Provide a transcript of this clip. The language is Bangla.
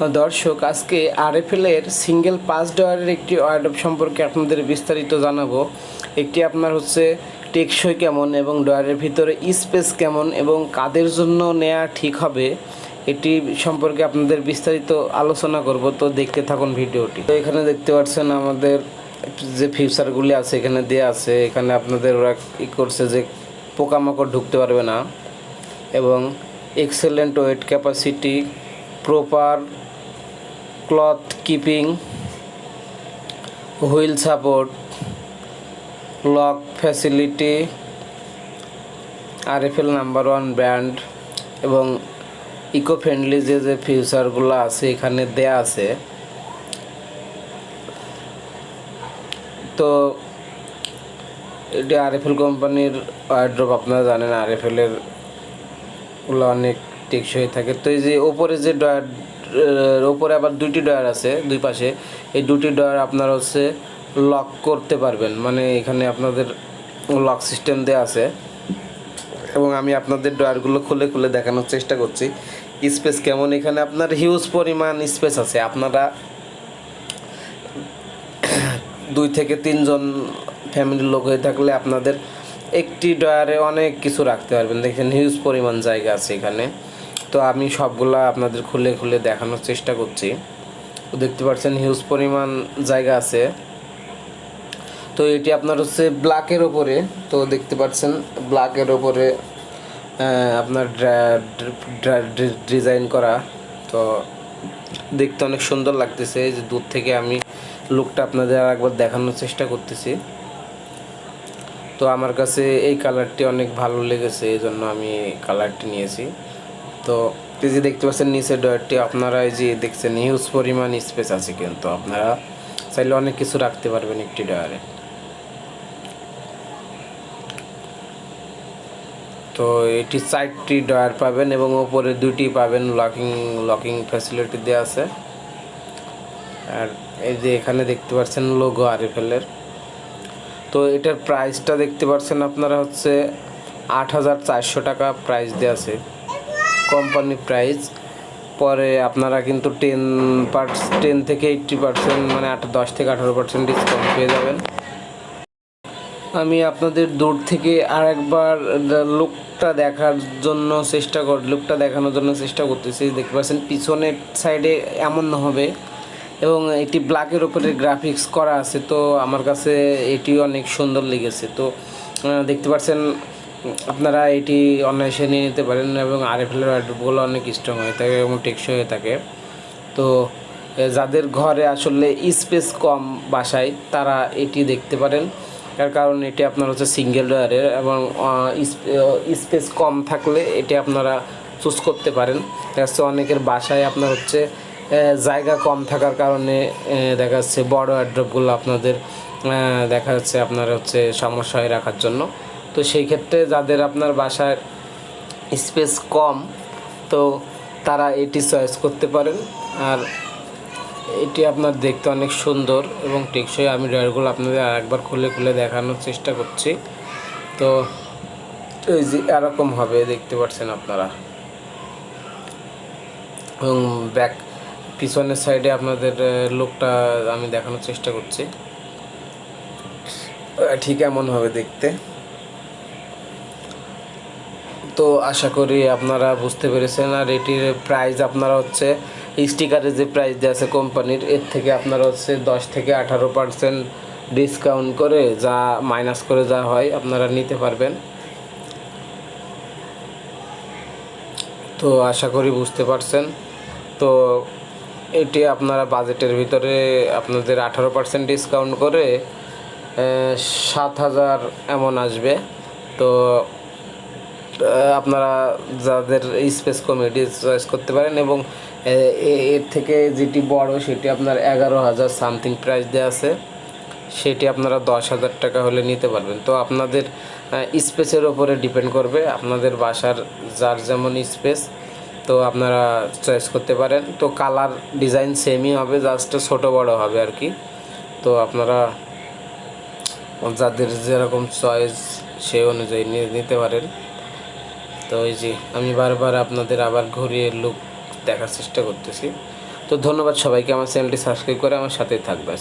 দর্শক, আজকে আরএফএল এর সিঙ্গেল পাস ডয়ারের একটি ওয়ার্ডপ সম্পর্কে আপনাদের বিস্তারিত জানাব। একটি আপনার হচ্ছে টেকসই কেমন এবং ডয়ারের ভিতরে স্পেস কেমন এবং কাদের জন্য নেওয়া ঠিক হবে, এটি সম্পর্কে আপনাদের বিস্তারিত আলোচনা করব। তো দেখতে থাকুন ভিডিওটি। তো এখানে দেখতে পাচ্ছেন আমাদের যে ফিচারগুলি আছে, এখানে দেওয়া আছে, এখানে আপনাদের ওরা ই করছে যে পোকামাকড় ঢুকতে পারবে না এবং excellent weight capacity, proper cloth keeping, wheel support, lock facility, RFL number one brand এবং ইকো ফ্রেন্ডলি যে যে ফিউচারগুলো আছে এখানে দেয়া আছে। তো এটি আরএফএল কোম্পানির ওয়ার্ড্রপ আপনারা জানেন আরএফএলের ওগুলো অনেক টেকসই থাকে। তো এই যে ওপরে যে ওপরে আবার দুইটি ডয়ার আছে দুই পাশে। এই দুটি ডয়ার আপনারা হচ্ছে লক করতে পারবেন। মানে এখানে আপনাদের লক সিস্টেম দেওয়া আছে। এবং আমি আপনাদের ডয়ারগুলো খুলে খুলে দেখানোর চেষ্টা করছি। স্পেস কেমন? এখানে আপনার হিউজ পরিমাণ স্পেস আছে। আপনারা দুই থেকে তিনজন ফ্যামিলির লোক হয়ে থাকলে আপনাদের একটি ডয়ারে অনেক কিছু রাখতে পারবেন। দেখেন হিউজ পরিমাণ জায়গা আছে এখানে। তো আমি সবগুলা আপনাদের খুলে খুলে দেখানোর চেষ্টা করছি। তো দেখতে পাচ্ছেন হিউজ পরিমাণ জায়গা আছে। তো এটি আপনার হচ্ছে ব্ল্যাকের ওপরে তো দেখতে পাচ্ছেন ব্ল্যাকের ওপরে আপনার ডিজাইন করা। তো দেখতে অনেক সুন্দর লাগতেছে। যে দূর থেকে আমি লুকটা আপনাদের আর একবার দেখানোর চেষ্টা করতেছি। তো আমার কাছে এই কালারটি অনেক ভালো লেগেছে, এই জন্য আমি কালারটি নিয়েছি। তো এই যে দেখতে পাচ্ছেন নিচের ডয়ারটি আপনারা এই যে দেখছেন হিউজ পরিমাণ স্পেস আছে কিন্তু আপনারা চাইলে অনেক কিছু রাখতে পারবেন একটি ডয়ারে তো এটি চারটি ডয়ার পাবেন এবং ওপরে দুটি পাবেন লকিং লকিং ফ্যাসিলিটি দেওয়া আছে। আর এই যে এখানে দেখতে পাচ্ছেন লোগো আর আরএফএলের তো এটার প্রাইসটা দেখতে পাচ্ছেন আপনারা হচ্ছে আট হাজার চারশো টাকা প্রাইস দেওয়া আছে। কোম্পানি প্রাইস পরে আপনারা কিন্তু টেন পার্স টেন থেকে এইট্টি পার্সেন্ট মানে আট, দশ থেকে আঠারো পার্সেন্ট ডিসকাউন্ট পেয়ে যাবেন। আমি আপনাদের দূর থেকে আর একবার লুকটা দেখার জন্য চেষ্টা কর লুকটা দেখানোর জন্য চেষ্টা করতেছি। দেখতে পাচ্ছেন পিছনের সাইডে এমন হবে এবং এটি ব্ল্যাকের উপরে গ্রাফিক্স করা আছে, তো আমার কাছে এটি অনেক সুন্দর লেগেছে। তো দেখতে পাচ্ছেন আপনারা এটি অনায়াসে নিয়ে নিতে পারেন এবং আরএফএলের ওয়ার্ডগুলো অনেক স্ট্রং হয়ে থাকে এবং টেকসই হয়ে থাকে। তো যাদের ঘরে আসলে স্পেস কম বাসায়, তারা এটি দেখতে পারেন। তার কারণ এটি আপনার হচ্ছে সিঙ্গেল ডয়ারের এবং স্পেস কম থাকলে এটি আপনারা চুজ করতে পারেন। দেখা অনেকের বাসায় আপনার হচ্ছে জায়গা কম থাকার কারণে দেখা যাচ্ছে বড় অ্যাড্রপগুলো আপনাদের দেখা যাচ্ছে আপনার হচ্ছে সমস্যা হয়ে রাখার জন্য। তো সেই ক্ষেত্রে যাদের আপনার বাসায় স্পেস কম, তো তারা এটি চয়েস করতে পারেন। আর এটি আপনার দেখতে অনেক সুন্দর এবং টেকসই। আমি ড্রয়ারগুলো আপনাদের আর একবার খুলে খুলে দেখানোর চেষ্টা করছি। তো এই যে এরকম হবে, দেখতে পাচ্ছেন আপনারা। এবং ব্যাক পিছনের সাইডে আপনাদের লোকটা আমি দেখানোর চেষ্টা করছি। ঠিক এমন হবে দেখতে। তো আশা করি আপনারা বুঝতে পেরেছেন। আর এটির প্রাইস আপনারা হচ্ছে স্টিকারে যে প্রাইস দেওয়া আছে কোম্পানির এর থেকে আপনারা হচ্ছে দশ থেকে আঠারো পার্সেন্ট ডিসকাউন্ট করে যা মাইনাস করে যা হয় আপনারা নিতে পারবেন। তো আশা করি বুঝতে পারছেন। তো এটি আপনারা বাজেটের ভিতরে আপনাদের আঠারো পার্সেন্ট ডিসকাউন্ট করে সাত হাজার এমন আসবে। তো আপনারা যাদের স্পেস কমিটি চয়েস করতে পারেন এবং এর থেকে যেটি বড় সেটি আপনার এগারো হাজার সামথিং প্রাইস দেওয়া আছে, সেটি আপনারা দশ হাজার টাকা হলে নিতে পারবেন। তো আপনাদের স্পেসের ওপরে ডিপেন্ড করবে, আপনাদের বাসার যার যেমন স্পেস তো আপনারা চয়েস করতে পারেন। তো কালার ডিজাইন সেমই হবে জাস্ট ছোটো বড় হবে আর কি। তো আপনারা যাদের যেরকম চয়েস সেই অনুযায়ী নিতে পারেন। তো এই যে আমি বারবার আপনাদের আবার ঘুরিয়ে লুক দেখার চেষ্টা করতেছি। তো ধন্যবাদ সবাইকে, আমার চ্যানেলটি সাবস্ক্রাইব করে আমার সাথেই থাকবে